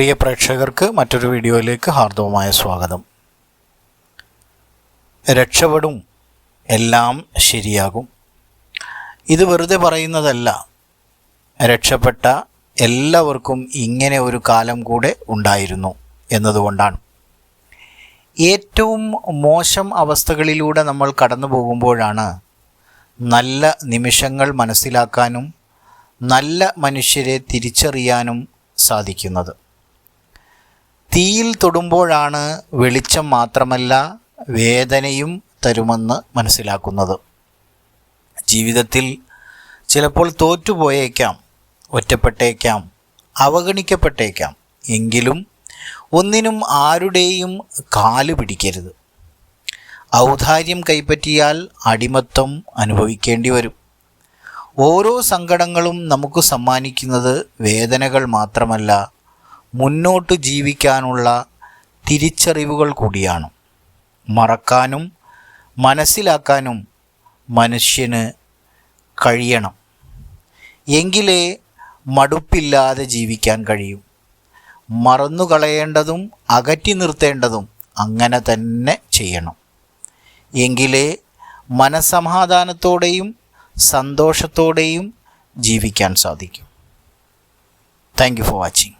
പ്രിയ പ്രേക്ഷകർക്ക് മറ്റൊരു വീഡിയോയിലേക്ക് ഹാർദവമായ സ്വാഗതം. രക്ഷപ്പെടും എല്ലാം ശരിയാകും. ഇത് വെറുതെ പറയുന്നതല്ല. രക്ഷപ്പെട്ട എല്ലാവർക്കും ഇങ്ങനെ ഒരു കാലം കൂടെ ഉണ്ടായിരുന്നു എന്നതുകൊണ്ടാണ്. ഏറ്റവും മോശം അവസ്ഥകളിലൂടെ നമ്മൾ കടന്നു പോകുമ്പോഴാണ് നല്ല നിമിഷങ്ങൾ മനസ്സിലാക്കാനും നല്ല മനുഷ്യരെ തിരിച്ചറിയാനും സാധിക്കുന്നത്. തീയിൽ തൊടുമ്പോഴാണ് വെളിച്ചം മാത്രമല്ല വേദനയും തരുമെന്ന് മനസ്സിലാക്കുന്നത്. ജീവിതത്തിൽ ചിലപ്പോൾ തോറ്റുപോയേക്കാം ഒറ്റപ്പെട്ടേക്കാം അവഗണിക്കപ്പെട്ടേക്കാം. എങ്കിലും ഒന്നിനും ആരുടെയും കാൽ പിടിക്കരുത്. ഔദാര്യം കൈപ്പറ്റിയാൽ അടിമത്വം അനുഭവിക്കേണ്ടി വരും. ഓരോ സങ്കടങ്ങളും നമുക്ക് സമ്മാനിക്കുന്നത് വേദനകൾ മാത്രമല്ല മുന്നോട്ട് ജീവിക്കാനുള്ള തിരിച്ചറിവുകൾ കൂടിയാണ്. മറക്കാനും മനസ്സിലാക്കാനും മനുഷ്യന് കഴിയണം. എങ്കിലേ മടുപ്പില്ലാതെ ജീവിക്കാൻ കഴിയും. മറന്നുകളയേണ്ടതും അകറ്റി നിർത്തേണ്ടതും അങ്ങനെ തന്നെ ചെയ്യണം. എങ്കിലേ മനസമാധാനത്തോടെയും സന്തോഷത്തോടെയും ജീവിക്കാൻ സാധിക്കും. Thank you for watching